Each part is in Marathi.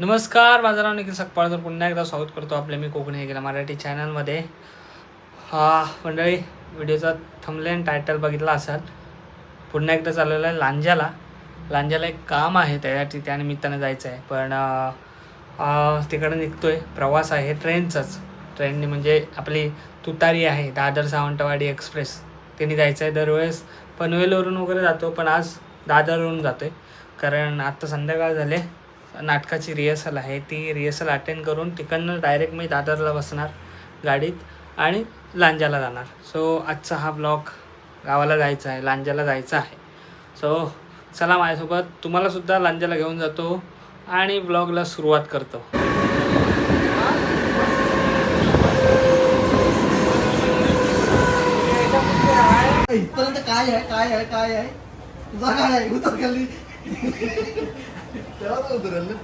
नमस्कार माझं नाव निखिल सकपाळ तर पुन्हा एकदा स्वागत करतो आपल्या मी कोकणी हे गेला मराठी चॅनलमध्ये हा मंडळी व्हिडिओचा थंबलेन टायटल बघितला असाल. पुन्हा एकदा चाललेलं आहे लांजाला. लांजाला एक काम आहे त्यासाठी त्या जायचं आहे. पण तिकडे निघतो आहे प्रवास आहे ट्रेनचाच. ट्रेनने म्हणजे आपली तुतारी आहे दादर सावंतवाडी एक्सप्रेस. त्यांनी जायचं आहे दरवेळेस पनवेलवरून वगैरे जातो पण आज दादरवरून जातो आहे कारण आत्ता संध्याकाळ झाले. नाटकाची रिहर्सल आहे. ती रिहर्सल अटेंड करून तिकडनं डायरेक्ट मी दादरला बसणार गाडीत आणि लांजाला जाणार. सो आजचा हा ब्लॉग गावाला जायचा आहे लांजाला जायचं आहे. सो चला माझ्यासोबत तुम्हालासुद्धा लांजाला घेऊन जातो आणि ब्लॉगला सुरुवात करतो. इथपर्यंत काय आहे काय आहे काय आहे? तुझा काय आहे उतर खाली. उतरेल ना.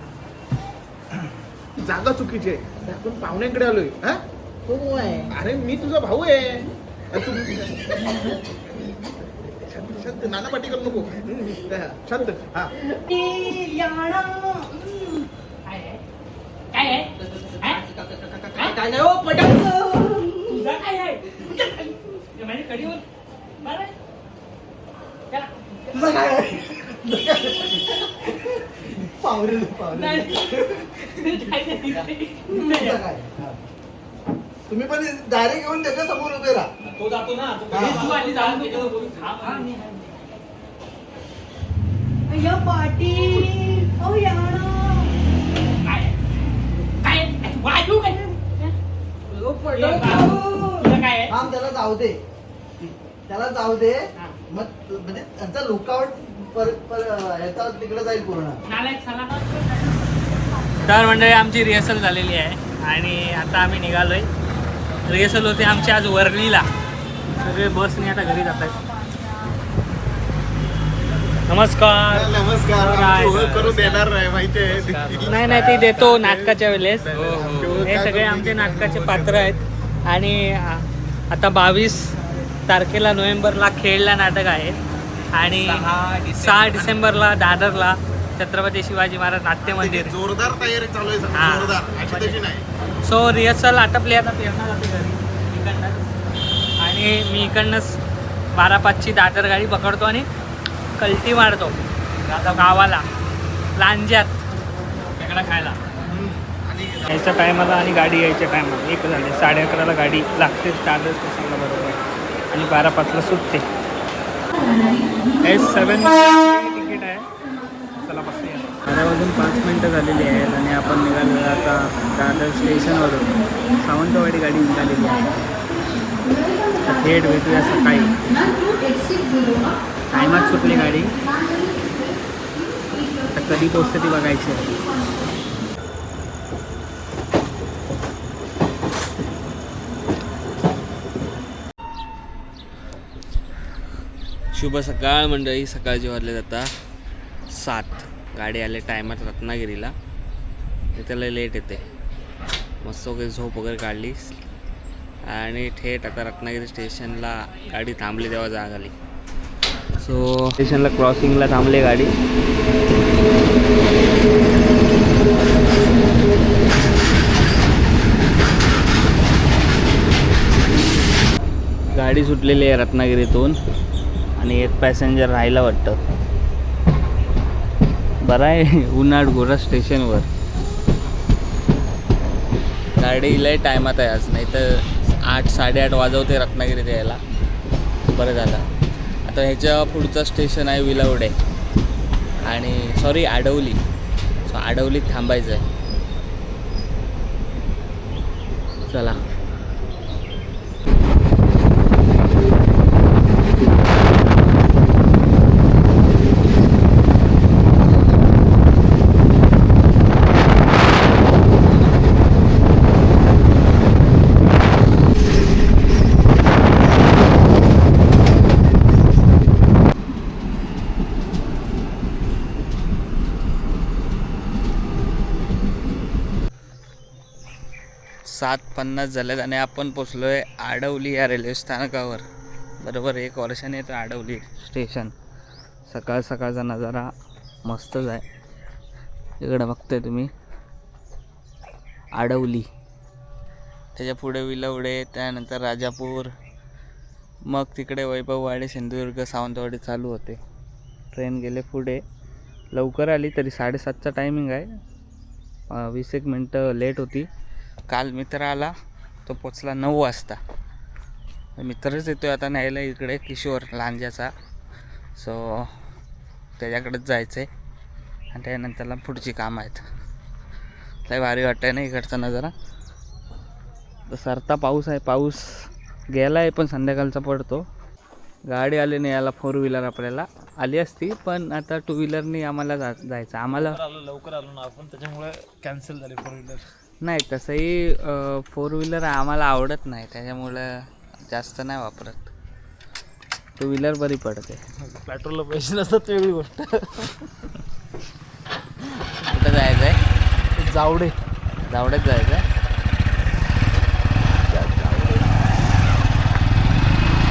जागा चुकीची आहे. आपण पाहुण्याकडे आलोय. हा? तो आहे अरे मी तुझा भाऊ आहे. तू शांत शांत नाना करू नको. शांत. हा. काय नाही हो तुझा काय आहे? माझ्या कडीवर बरं. तुझा काय आहे काय? हा. तुम्ही पण डायरेक्ट येऊन त्याच्यासमोर उभे राहा. तो जातो ना. तो हा. तू आधी जाऊन त्याच्यावर बोलू. थांब, मी आहे. अय्या पाटील ओ याणा काय? काय? वाजू काय? ओ तुझं काय आहे? थांब त्याला जाऊ दे. त्याला जाऊ दे. हा. मग म्हणजे त्यांचा लुकआउट पर पर ह्याचा तिकडे जाईल पूर्ण. तर मंडळी आमची रिहर्सल झालेली आहे. आणि आता आम्ही निघालोय. रिहर्सल होते आमची आज वर्लीला. सगळे बसने आता घरी जात आहेत नमस्कार. नमस्कार करू देणार नाही माहितीये नाही नाही ते देतो नाटकाच्या वेळेस. हो, हो. हे सगळे आमचे नाटकाचे पात्र आहेत. आणि आता बावीस तारखेला नोव्हेंबरला खेळला नाटक आहे. आणि सहा डिसेंबरला दादरला छत्रपती शिवाजी महाराज नाट्य मंदिर जोरदार तयारी चालू आहे. जोरदार. सो रिहर्सल आटपली आता घरी आणि मी इकडनंच बारा पाचची दादर गाडी पकडतो आणि कल्टी मारतो. आता गावाला लांज्यात. वेगळा खायला. यायच्या टायमाला आणि गाडी यायच्या टायमाला. एक झाले साडे अकराला गाडी लागते दादर स्टेशनला बरोबर आणि बारा पाचला सुटते. एस सेवन तिकीट आहे. चला बसूया. बारा वाजून पाच मिनटं झालेली आहेत आणि आपण निघालो आता दादर स्टेशनवरून सावंतवाडी गाडी निघालेली आहे. थेट भेटूया सकाळी. टायमात सुटली गाडी. तर कधी पोचते ती बघायची आहे. शुभ सकाळ मंडळी सकाळचे वाजले जाता. सात. गाडी आले टायमात रत्नागिरीला. त्याला लेट येते. मस्त वगैरे झोप वगैरे काढली. आणि थेट आता रत्नागिरी स्टेशनला गाडी थांबली तेव्हा जाग आली. सो स्टेशनला क्रॉसिंगला थांबली गाडी. गाडी सुटलेली आहे रत्नागिरीतून. आणि एक पॅसेंजर राहायला वाटतं. बरं आहे उन्हाळ गोरा स्टेशनवर. गाडी लय टायमात आहे आज नाही तर आठ साडेआठ वाजवते रत्नागिरीत यायला. बरं झालं. आता ह्याच्या पुढचं स्टेशन आहे विलवडे. आणि सॉरी आडवली. सो आडवलीत थांबायचं आहे. चला सात पन्नास झाल्यात आणि आपण पोचलो आहे आडवली या रेल्वे स्थानकावर. बरोबर एक वर्षाने तर आडवली स्टेशन. सकाळ सकाळचा नजारा मस्तच आहे. इकडं बघताय तुम्ही. आडवली. त्याच्या पुढे विलवडे त्यानंतर राजापूर. मग तिकडे वैभववाडी सिंधुदुर्ग सावंतवाडी चालू होते. ट्रेन गेले पुढे. लवकर आली तरी साडेसातचा टायमिंग आहे. वीस एक मिनटं लेट होती. काल मित्र आला तो पोचला नऊ वाजता. मित्रच येतो आता न्यायला इकडे किशोर लांजाचा सो त्याच्याकडेच जायचं आहे आणि त्यानंतरला पुढची कामं आहेत. लय भारी वाटतंय ना इकडचा नजारा. सरता पाऊस आहे पाऊस गेला आहे पण संध्याकाळचा पडतो. गाडी आली नाही याला फोर व्हीलर आपल्याला. आली असती पण आता टू व्हीलरनी आम्हाला जा जायचं. आम्हाला लवकर आलो ना आपण त्याच्यामुळे कॅन्सल झाली फोर व्हीलर नाही तसंही फोर व्हीलर आम्हाला आवडत नाही त्याच्यामुळं जास्त नाही वापरत. टू व्हीलर बरी पडते. पेट्रोलला पैसे नसतात वेगळी गोष्ट. कुठं जायचं आहे जावडे. जावड्यात जायचं आहे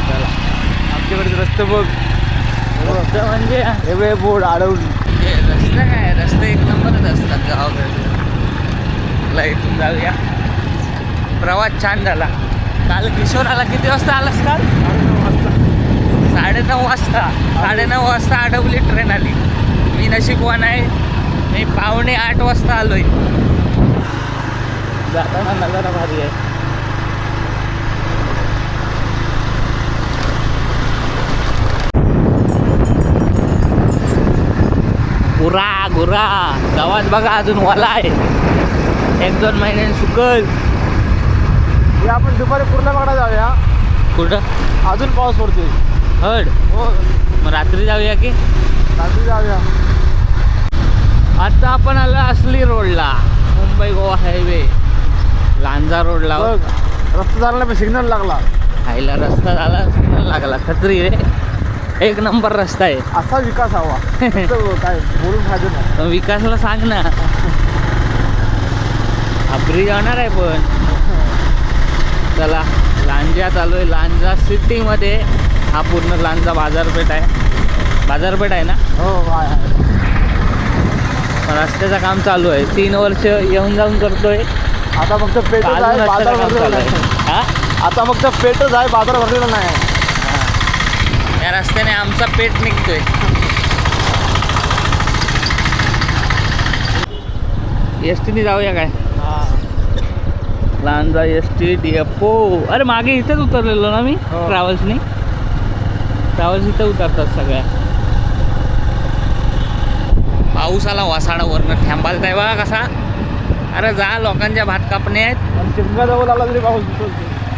चला. आमच्याकडे रस्ते बघ. रस्ते म्हणजे? हे बोर्ड अडवली रस्ते काय? रस्ते एक नंबरच असतात गावाकडे. चला इथून जाऊया. प्रवास छान झाला. काल किशोराला किती वाजता आलास काल? साडेनऊ वाजता. साडेनऊ वाजता आडवली ट्रेन आली. मी नशीबवान आहे. मी पावणे आठ वाजता आलोय. जाताना नजारा भारी आहे. गुरा गुरा. गावात बघा अजून वाला आहे. एक दोन महिन्याने सुकल. हे आपण दुपारी पूर्ण बघा जाऊया. कुठं? अजून पाऊस पडतोय. हड. हो. मग रात्री जाऊया की? रात्री जाऊया. आता आपण आलो असली रोडला. मुंबई गोवा हायवे. लांजा रोडला. बघ रस्ता झाला नाही सिग्नल लागला. खायला रस्ता झाला signal लागला. खत्री रे. एक नंबर रस्ता आहे. असा विकास हवा. तर काय बोलून फायदा नाही. पण विकासला सांग ना. आपली जाणार आहे पण. चला लांजा आलोय लांजा सिटीमध्ये हा पूर्ण लांजा बाजारपेठ आहे. बाजारपेठ आहे ना? हो रस्त्याचं काम चालू आहे. तीन वर्ष येऊन जाऊन करतोय. आता फक्त आहे चालू आहे. हा? आता फक्त पेटच आहे बाजार भरलेला नाही. या रस्त्याने आमचा पेट निघतोय. एस टीने जाऊया काय? लांजा एस टी डिएपो अरे मागे इथेच उतरलेलो ना मी हो. ट्रॅव्हल्सनी. ट्रॅव्हल्स इथं उतरतात सगळ्या. पाऊस आला वासाडावरनं. थांबायला आहे बघा कसा. अरे जा लोकांच्या भात कापण्या आहेत. आणि शिमगा जवळ आला तरी पाऊस दिसतो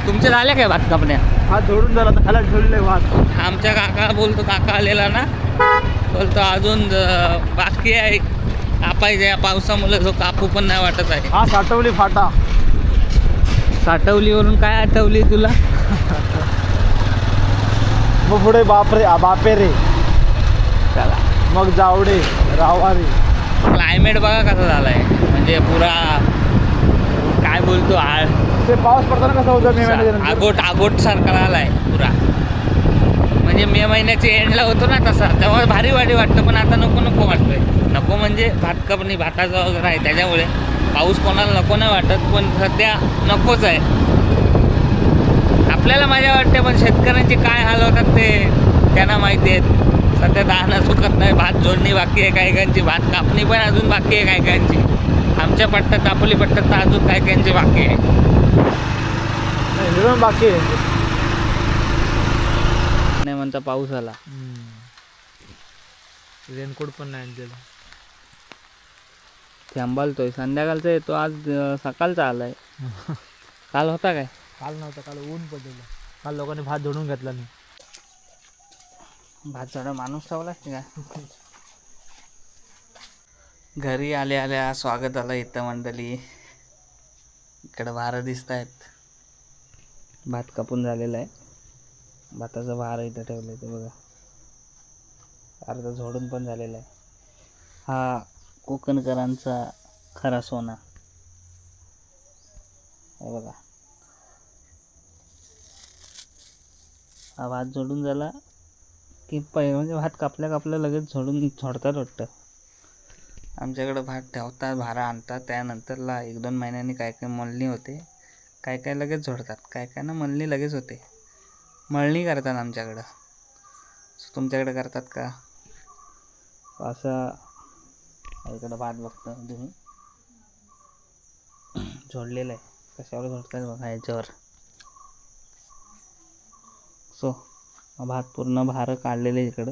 तुमच्या झाल्या काय भात कापण्या हात जोडून झाला खाला ठेवलेले भात. आमच्या काका बोलतो काका आलेला ना. बोलतो अजून बाकी आहे. कापायचे या पावसामुळे जो कापू पण नाही वाटत आहे. हा साठवली फाटा. साठवलीवरून काय आठवली तुला? मग पुढे बापरे बापेरे चला. मग जावडे रावारी क्लायमेट बघा कसा झाला आहे म्हणजे पुरा काय बोलतो आ- ते पाऊस पडताना कसं होतं मे आगोट आगोट सारखा आहे पुरा. म्हणजे मे महिन्याच्या एंडला होतो ना तसा. तेव्हा भारी वाटी वाटतं पण आता नको नको वाटतंय. नको म्हणजे भात कपणी भाताचं वगैरे आहे त्याच्यामुळे. पाऊस कोणाला नको नाही वाटत पण सध्या नकोच आहे. आपल्याला मजा वाटते पण शेतकऱ्यांचे काय हाल होतात ते त्यांना माहिती आहेत सध्या दाणं सुकत नाही भात जोडणी बाकी आहे काही काहींची भात कापणी पण अजून बाकी आहे काही काहींची आमच्या पट्ट्यात दापोली पट्ट्यात तर अजून काही काहींची बाकी आहे. बाकी आहे. नाही म्हणता पाऊस आला. रेनकोट पण नाही आणलेला. थांबालतोय. संध्याकाळचा येतो आज अं, सकाळचा आलाय. काल होता काय? काल नव्हतं काल ऊन पडलेलं. काल लोकांनी भात जोडून घेतला नाही. भात झाडा माणूस ठेवला का? घरी आल्या आल्या स्वागत आलं इथं मंडळी. इकडं वारं दिसत आहेत भात कापून झालेला आहे. भाताचं वारं इथं ठेवलं आहे ते बघा. अर्धा झोडून पण झालेला आहे. हा कोकणकरांचा खरा सोना. हे बघा. हा भात जोडून झाला की पै म्हणजे भात कापल्या कापल्या लगेच झोडून झोडतात वाटतं. आमच्याकडं भात ठेवतात भारा आणतात. त्यानंतरला एक दोन महिन्यांनी काय काय मळणी होते काय काय लगेच झोडतात काय काय ना मळणी लगेच होते. मळणी करतात आमच्याकडं. सो तुमच्याकडे करतात का? असं इकडं भात बघता तुम्ही. झोडलेलं आहे. कशावर झोडतात बघा याच्यावर सो भात पूर्ण भार काढलेले आहे इकडं.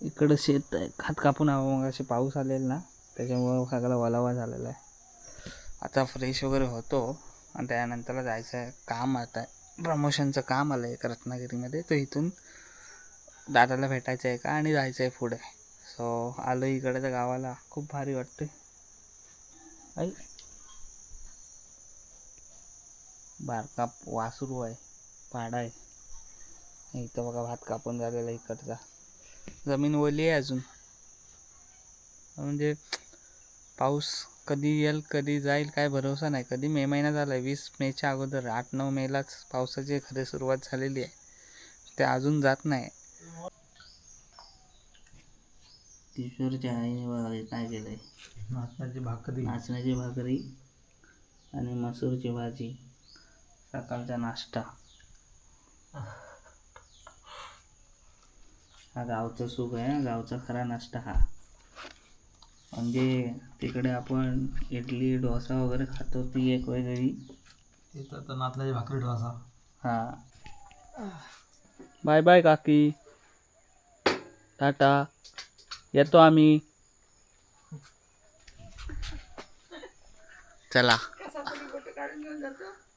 इकडं शेत आहे. खात कापून हवं मग असे पाऊस आलेला ना त्याच्यामुळं सगळा वलावा झालेला आहे. आता फ्रेश वगैरे होतो आणि त्यानंतरला जायचं आहे काम आता. प्रमोशनचं काम आलं आहे एक रत्नागिरीमध्ये. तर इथून दादाला भेटायचं आहे का आणि जायचं आहे पुढे. सो आलो इकडच्या गावाला. खूप भारी वाटते आई बारका वासरू आहे पाडा आहे. इथं बघा भात कापून झालेला आहे इकडचा. जमीन ओली आहे अजून. म्हणजे पाऊस कधी येईल कधी जाईल काय भरोसा नाही. कधी मे महिना झाला आहे वीस मेच्या अगोदर आठ नऊ मेलाच पावसाची खरी सुरुवात झालेली आहे. ते अजून जात नाही. किशोरच्या आईने बघा हे काय केलं आहे नाचण्याची भाकरी. नाचण्याची भाकरी आणि मसूरची भाजी. सकाळचा नाश्ता. हा गावचा सुख आहे हा गावचा खरा नाश्ता हा. म्हणजे तिकडे आपण इडली डोसा वगैरे खातो ती एक वेगळी. इथं तर नाचण्याची भाकरी डोसा. हा. बाय बाय काकी. टाटा. येतो आम्ही. चला.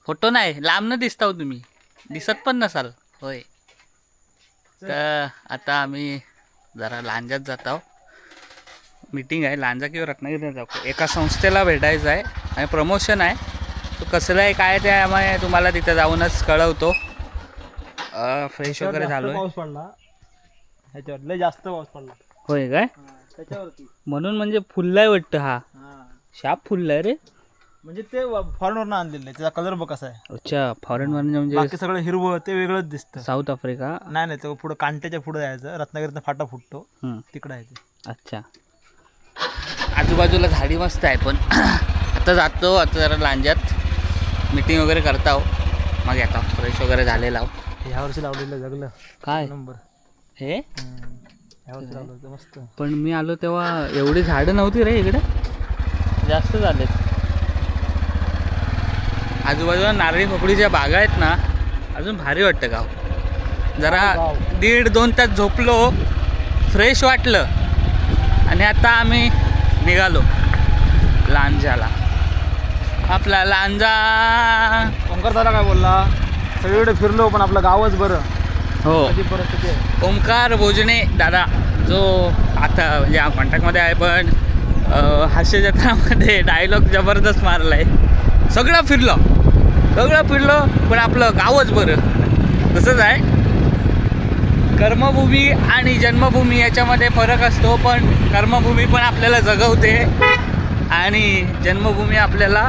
फोटो नाही लांब न दिसता हो तुम्ही. दिसत पण नसाल. होय. तर आता आम्ही जरा लांजात जात आहो मीटिंग आहे लांजा किंवा रत्नागिरीला जाऊ. एका संस्थेला भेटायचं आहे आणि प्रमोशन आहे. तो कसलं आहे काय ते आम्ही तुम्हाला तिथे जाऊनच कळवतो. फ्रेश वगैरे झालो पाऊस पडला. ह्याच्यावर लय जास्त पाऊस पडला. होय काय? त्याच्यावरती. म्हणून म्हणजे फुललाय वाटतं हा. हा. शाप फुललाय रे. म्हणजे ते फॉरेनवरनं आणलेलं आहे त्याचा कलर बघ कसा आहे. अच्छा फॉरेन म्हणजे बाकी सगळं हिरवं ते वेगळंच दिसतं. South Africa? नाही नाही तो पुढं कांट्याच्या पुढे जायचं रत्नागिरीतनं फाटा फुटतो. हम्म. तिकडं आहे ते. अच्छा. आजूबाजूला झाडी मस्त आहे पण आता जातो आता जरा लांजात मीटिंग वगैरे करता हो. मग येतो फ्रेश वगैरे झालेला आहो ह्या वर्षी लावलेलं जगलं. काय? नंबर. हे? लावलं होतं मस्त. पण मी आलो तेव्हा एवढी झाडं नव्हती रे इकडे. जास्त झालेत आजूबाजूला नारळी खोपडीच्या बागा आहेत ना अजून भारी वाटतं गाव. जरा दीड दोन तास झोपलो फ्रेश वाटलं. आणि आता आम्ही निघालो लांजाला. आपला लांजा. ओंकार दादा काय बोलला? सगळीकडे फिरलो पण आपलं गावच बरं. हो. कधी परिस्थिती आहे? ओंकार भोजने दादा. जो आता म्हणजे कॉन्टॅक्टमध्ये आहे पण अं, हास्य जत्रामध्ये डायलॉग जबरदस्त मारला आहे सगळं फिरलं. सगळं फिरलं पण आपलं गावच बरं. तसंच आहे. कर्मभूमी आणि जन्मभूमी याच्यामध्ये फरक असतो पण कर्मभूमी पण आपल्याला जगवते. आणि जन्मभूमी आपल्याला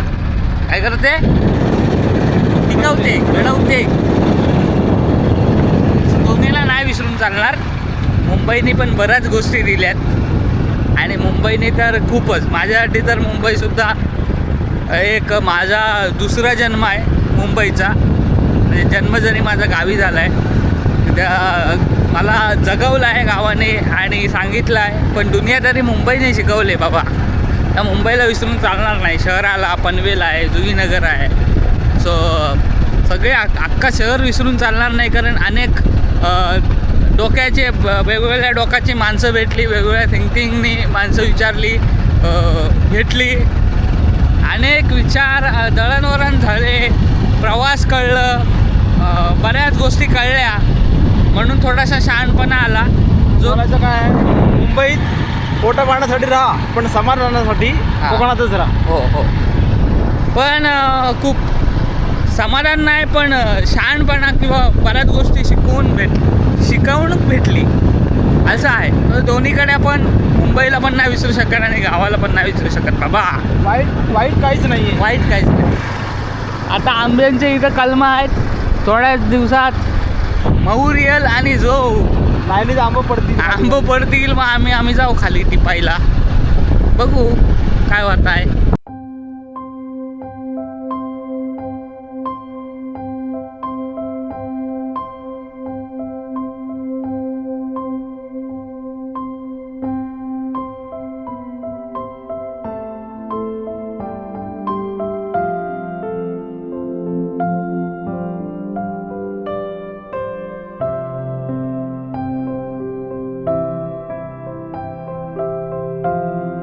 काय करते? टिकवते घडवते. दोन्हीला नाही विसरून चालणार. मुंबईने पण बऱ्याच गोष्टी दिल्यात. आणि मुंबईने तर खूपच. माझ्यासाठी तर मुंबईसुद्धा एक माझा दुसरा जन्म आहे मुंबईचा. म्हणजे जन्म जरी माझा गावी झाला आहे त्या मला जगवलं आहे गावाने आणि सांगितलं आहे पण दुनियादारी मुंबईने शिकवले बाबा. त्या मुंबईला विसरून चालणार नाही. शहराला पनवेल आहे जुईनगर आहे. सो सगळे अख- अख्खा शहर विसरून चालणार नाही कारण अनेक डोक्याचे वेगवेगळ्या डोक्याची माणसं भेटली वेगवेगळ्या थिंकिंगनी माणसं विचारली भेटली. अनेक विचार दळणवळण झाले प्रवास कळलं बऱ्याच गोष्टी कळल्या. म्हणून थोडासा शहाणपणा आला. जो काय आहे, मुंबईत पोटा पाण्यासाठी राहा पण समाधानासाठी. कोकणातच राहा. हो हो. पण खूप समाधान नाही पण शहाणपणा किंवा बऱ्याच गोष्टी शिकवून भेट शिकवणूक भेटली. असं आहे. तर दोन्हीकडे आपण मुंबईला पण नाही विसरू शकत आणि गावाला पण नाही विसरू शकत. बाबा. वाईट वाईट काहीच नाही आहे वाईट काहीच नाही. आता आंब्यांचे इथं कलमं आहेत. थोड्याच दिवसात महूर येईल आणि जो लाईनीत आंबं पडतील. आंब पडतील मग आम्ही आम्ही जाऊ खाली टिपायला बघू. काय वाट